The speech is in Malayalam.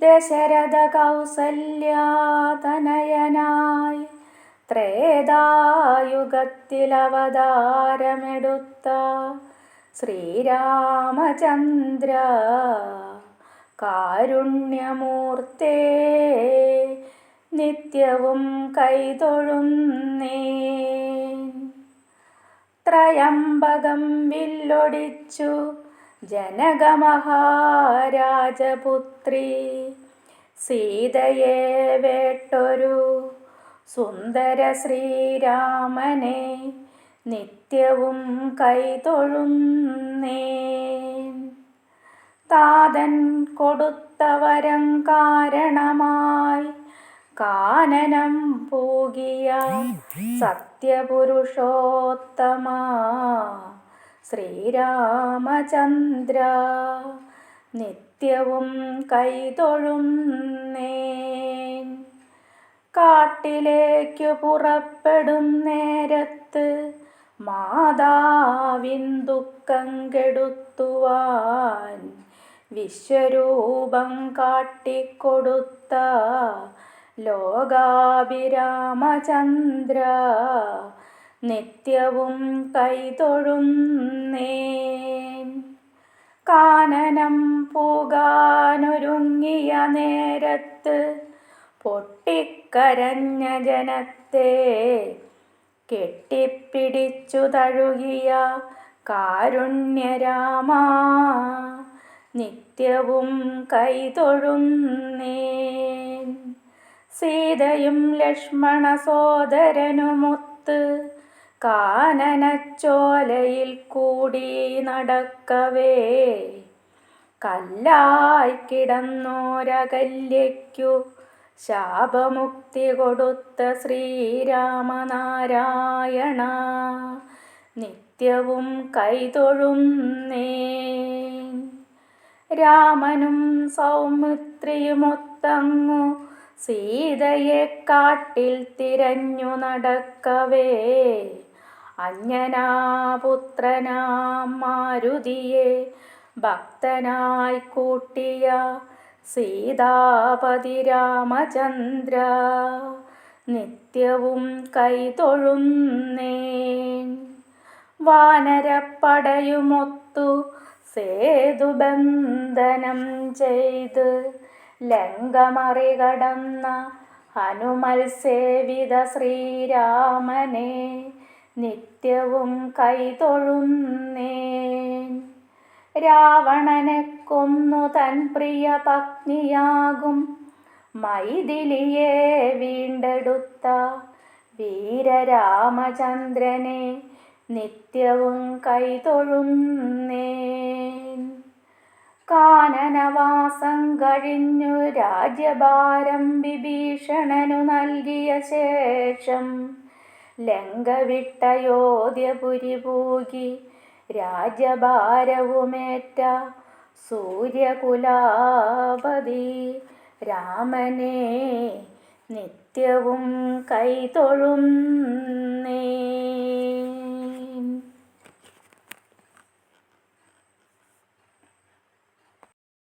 ദശരഥ കൗസല്യാതനയനായി ത്രേതായുഗത്തിലവതാരമെടുത്ത ശ്രീരാമചന്ദ്ര കാരുണ്യമൂർത്തേ നിത്യവും കൈതൊഴുന്നേ ത്രയംബകം വില്ലൊടിച്ചു ജനകമഹാരാജപുത്രി സീതയെ വേട്ടൊരു സുന്ദര ശ്രീരാമനെ നിത്യവും കൈതൊഴുന്നേ താതൻ കൊടുത്തവരം കാരണമായി കാനനം പൂകിയ സത്യപുരുഷോത്തമ. ശ്രീരാമചന്ദ്ര നിത്യവും കൈതൊഴുന്നേ കാട്ടിലേക്കു പുറപ്പെടും നേരത്ത് മാതാവിൻ ദുഃഖം കെടുത്തുവാൻ വിശ്വരൂപം കാട്ടിക്കൊടുത്ത ലോകാഭിരാമചന്ദ്ര നിത്യവും കൈതൊഴുന്നേ കാനനം പോകാനൊരുങ്ങിയ നേരത്ത് പൊട്ടിക്കരഞ്ഞ ജനത്തെ കെട്ടിപ്പിടിച്ചു തഴുകിയ കാരുണ്യരാമ നിത്യവും കൈതൊഴുന്നേ സീതയും ലക്ഷ്മണ സോദരനുമൊത്ത് കാനനച്ചോലയിൽ കൂടി നടക്കവേ. കല്ലായി കിടന്നോരകല്യയ്ക്കു ശാപമുക്തി കൊടുത്ത ശ്രീരാമനാരായണ. നിത്യവും കൈതൊഴുന്നേ രാമനും സൗമിത്രിയുമൊത്തങ്ങു സീതയെ കാട്ടിൽ തിരഞ്ഞു നടക്കവേ. അഞ്ജനാപുത്രനാം മാരുതിയെ ഭക്തനായി കൂട്ടിയ സീതാപതി രാമചന്ദ്ര നിത്യവും കൈതൊഴുന്നേ വാനരപ്പടയുമൊത്തു സേതുബന്ധനം ചെയ്ത് ലങ്കമറികടന്ന ഹനുമൽ സേവിത ശ്രീരാമനെ നിത്യവും കൈതൊഴുന്നേ രാവണനെ കൊന്നു തൻ പ്രിയ പത്നിയാകും. മൈഥിലിയെ വീണ്ടെടുത്ത വീരരാമചന്ദ്രനെ നിത്യവും കൈതൊഴുന്നേ കാനനവാസം കഴിഞ്ഞു രാജ്യഭാരം വിഭീഷണനു നൽകിയ ശേഷം ലങ്ക വിട്ടയോധ്യപുരി പൂകി രാജ്യഭാരവുമേറ്റ സൂര്യകുലാപതി. രാമനെ നിത്യവും കൈതൊഴുന്നേ